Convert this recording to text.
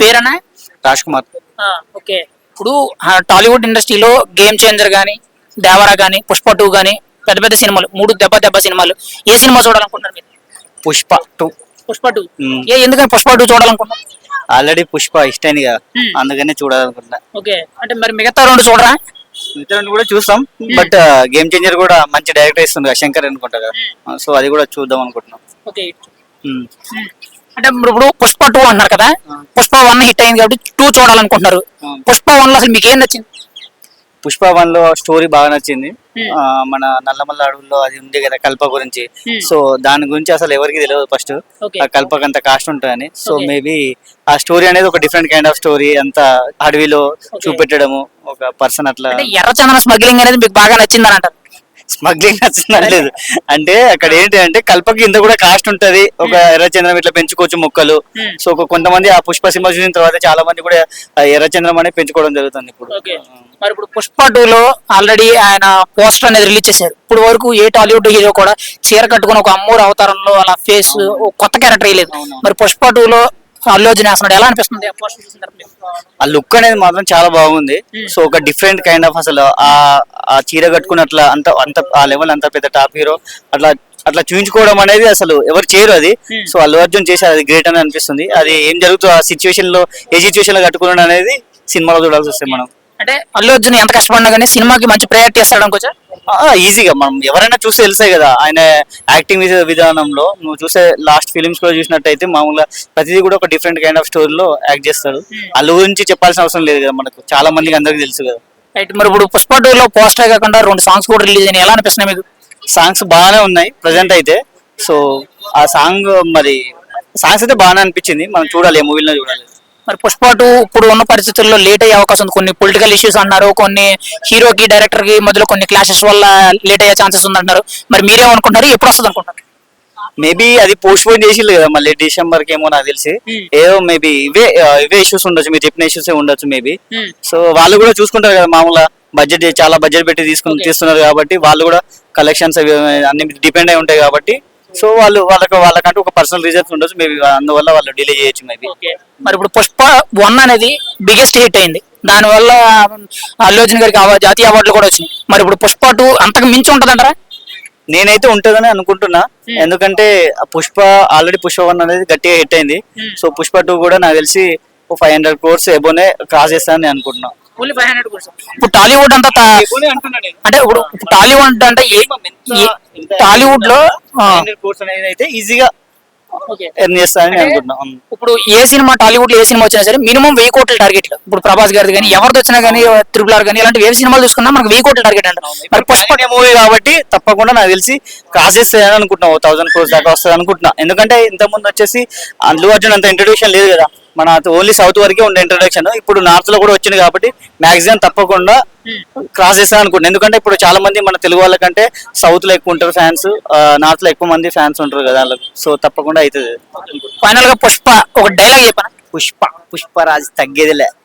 పేరేనా Raj Kumar okay. ఇప్పుడు టాలీవుడ్ ఇండస్ట్రీలో game changer కానీ దేవరా కానీ పుష్ప టూ కానీ పెద్ద పెద్ద సినిమాలు మూడు దెబ్బ దెబ్బ సినిమాలు ఏ సినిమా చూడాలనుకుంటున్నారు మీరు? పుష్ప టూ. పుష్ప టూ. ఏ ఎందుకని పుష్ప టూ చూడాలనుకుంటున్నారు? ఆల్రెడీ పుష్ప ఇష్టమైంది కదా. అందుకనే చూడాలనుకుంటున్నా. ఓకే. అంటే మరి మిగతా రెండు చూడరా? మిగతా రెండు కూడా చూస్తాం. బట్ గేమ్ చేంజర్ కూడా మంచి డైరెక్టర్ ఇస్తుంది శంకర్ అనుకుంటా కదా. సో అది కూడా చూద్దాం అనుకుంటున్నాం. ఓకే. అంటే ఇప్పుడు పుష్ప టూ అంటున్నారు కదా? పుష్ప వన్ హిట్ అయింది కాబట్టి టూ చూడాలనుకుంటున్నారు. పుష్ప వన్లో అసలు మీకు ఏం నచ్చింది? పుష్ప వన్లో స్టోరీ బాగా నచ్చింది. మన నల్లమల్ల అడవుల్లో అది ఉంది కదా కల్ప గురించి. సో దాని గురించి అసలు ఎవరికి తెలియదు ఫస్ట్. ఆ కల్పకి అంత కాస్ట్ ఉంటుందని. సో. మేబీ ఆ స్టోరీ అనేది ఒక డిఫరెంట్ కైండ్ ఆఫ్ స్టోరీ అంత అడవిలో చూపెట్టడము ఒక పర్సన్ అట్లా అంటే ఎర్రచందన స్మగ్లింగ్ అనేది మీకు బాగా నచ్చిందని అంటారు స్మగ్లింగ్ నచ్చలేదు అంటే అక్కడ ఏంటి అంటే కల్పకి ఇంత కూడా కాస్ట్ ఉంటది. ఒక ఎర్రచంద్రం ఇట్లా పెంచుకోవచ్చు మొక్కలు. Hmm. సో ఒక కొంతమంది ఆ పుష్ప సినిమా చూసిన తర్వాత చాలా మంది కూడా ఎర్రచంద్రం అనేది పెంచుకోవడం జరుగుతుంది ఇప్పుడు. మరి ఇప్పుడు పుష్ప టూ లో ఆల్రెడీ ఆయన పోస్టర్ అనేది రిలీజ్ చేశారు. ఇప్పుడు వరకు ఏ టాలీవుడ్ హీరో కూడా చీర కట్టుకుని ఒక అమ్మూరు అవతారంలో అలా ఫేస్ కొత్త క్యారెక్టర్ వేయలేదు. మరి పుష్ప టూ లో అల్లు అర్జున్ వేస్తున్నాడు ఎలా అనిపిస్తుంది ఆ పోస్టర్ చూసిన తర్వాత మీకు? ఆ లుక్ అనేది మాత్రం చాలా బాగుంది Hmm. సో ఒక డిఫరెంట్ కైండ్ ఆఫ్ అసలు ఆ ఆ చీర కట్టుకుని అట్లా అంత అంత ఆ లెవెల్ అంత పెద్ద టాప్ హీరో అట్లా అట్లా చూపించుకోవడం అనేది అసలు ఎవరు చేయరు అది Hmm. సో అల్లు అర్జున్ చేశారు అది గ్రేట్ అని అనిపిస్తుంది అది ఏం జరుగుతుందో ఆ సిచ్యువేషన్లో ఏ సిచ్యువేషన్లో కట్టుకున్నాడు అనేది సినిమాలో చూడాల్సి వస్తుంది మనం అంటే అల్లు అర్జున్ ఎంత కష్టపడినా కానీ సినిమాకి మంచి ప్రయారిటీ ఇస్తాడు అనుకోవచ్చా? ఈజీగా మనం ఎవరైనా చూస్తే తెలిసాయి కదా ఆయన యాక్టింగ్ విధానంలో. నువ్వు చూసే లాస్ట్ ఫిలిమ్స్ కూడా చూసినట్టయితే మామూలుగా ప్రతిదీ కూడా ఒక డిఫరెంట్ కైండ్ ఆఫ్ స్టోరీలో యాక్ట్ చేస్తాడు. అల్లు గురించి చెప్పాల్సిన అవసరం లేదు కదా మనకు. చాలా మందికి అందరికి తెలుసు కదా. రైట్ మరి ఇప్పుడు పుష్ప టూ లో పోస్టర్ కాకుండా రెండు సాంగ్స్ కూడా రిలీజ్ అయినాయి. ఎలా అనిపిస్తున్నాయి మీకు? సాంగ్స్ బాగానే ఉన్నాయి ప్రజెంట్ అయితే. సో ఆ సాంగ్ మరి సాంగ్స్ అయితే బాగానే అనిపించింది. మనం చూడాలి మూవీలో చూడాలి. మరి పుష్ప టూ ఇప్పుడు ఉన్న పరిస్థితుల్లో లేట్ అయ్యే అవకాశం ఉంది. కొన్ని పొలిటికల్ ఇష్యూస్ అన్నారు కొన్ని హీరోకి డైరెక్టర్కి మధ్యలో కొన్ని క్లాషెస్ వల్ల లేట్ అయ్యే ఛాన్సెస్ ఉందంటారు మరి మీరేమనుకుంటారు ఎప్పుడు వస్తుంది అనుకుంటారు మేబీ అది పోస్ట్ పోన్ చేసిల్లు కదా మళ్ళీ డిసెంబర్కి ఏమో నాకు తెలిసి. Hmm. ఏదో మేబీ ఇవే ఇవే ఇష్యూస్ ఉండొచ్చు మీరు చెప్పిన ఇష్యూస్ ఉండొచ్చు మేబీ సో వాళ్ళు కూడా చూసుకుంటారు కదా మామూలుగా బడ్జెట్ చాలా బడ్జెట్ పెట్టి తీసుకుని. తీస్తున్నారు కాబట్టి వాళ్ళు కూడా కలెక్షన్స్ అన్ని డిపెండ్ అయి ఉంటాయి కాబట్టి సో వాళ్ళు వాళ్ళకి వాళ్ళకంటూ ఒక పర్సనల్ రీజన్స్ ఉండొచ్చు. మేబీ అందువల్ల వాళ్ళు డిలే చేయొచ్చు మేబీ మరి ఇప్పుడు పుష్ప వన్ అనేది బిగ్గెస్ట్ హిట్ అయింది. దానివల్ల అల్లు అర్జున్ గారికి అవ- జాతీయ అవార్డులు కూడా వచ్చినాయి. మరి ఇప్పుడు పుష్ప టూ అంతకు మించి ఉంటదంటారా? నేనైతే ఉంటుందని అనుకుంటున్నా. Hmm. ఎందుకంటే ఆ పుష్ప ఆల్రెడీ పుష్ప వన్ అనేది గట్టిగా హిట్ అయింది. Hmm. సో పుష్ప టూ కూడా నాకు తెలిసి ఫైవ్ హండ్రెడ్ కోర్స్ ఎబోనే క్రాస్ చేస్తానని నేను అనుకుంటున్నా హండ్రెడ్ ఇప్పుడు టాలీవుడ్ అంతా అంటే ఇప్పుడు టాలీవుడ్ అంటే టాలీవుడ్లో కోర్స్ అనేది అయితే ఈజీగా. ఎర్న్ చేస్తానని అనుకుంటున్నా. ఇప్పుడు ఏ సినిమా టాలీవుడ్లో ఏ సినిమా వచ్చినా సరే మినిమం వెయ్యి కోట్ల టార్గెట్ ఇప్పుడు ప్రభాస్ గారిది కానీ ఎవరిది వచ్చినా కానీ త్రిపుల్ ఆర్ కానీ ఇలాంటి ఏ సినిమాలు చూసుకున్నా మనకు వెయ్యి కోట్ల టార్గెట్ అంట మరి పుష్ప మూవీ కాబట్టి తప్పకుండా నాకు తెలిసి క్రాస్ చేస్తాయని అనుకుంటున్నా. థౌసండ్ క్రోర్స్ దాకా వస్తుంది అనుకుంటున్నా ఎందుకంటే ఇంత ముందు వచ్చేసి అల్లు అర్జున్ అంత ఇంట్రొడక్షన్ లేదు కదా. మన ఓన్లీ సౌత్ వరకే ఉండే ఇంట్రొడక్షన్ ఇప్పుడు నార్త్లో కూడా వచ్చింది కాబట్టి మాక్సిమం తప్పకుండా క్రాస్ చేస్తాను అనుకుంటున్నా. ఎందుకంటే ఇప్పుడు చాలా మంది మన తెలుగు వాళ్ళకంటే సౌత్లో ఎక్కువ ఉంటారు ఫ్యాన్స్ నార్త్లో ఎక్కువ మంది ఫ్యాన్స్ ఉంటారు కదా సో తప్పకుండా అవుతుంది. ఫైనల్గా పుష్ప ఒక డైలాగ్ చెప్పాను? పుష్ప పుష్పరాజ్ తగ్గేదిలే.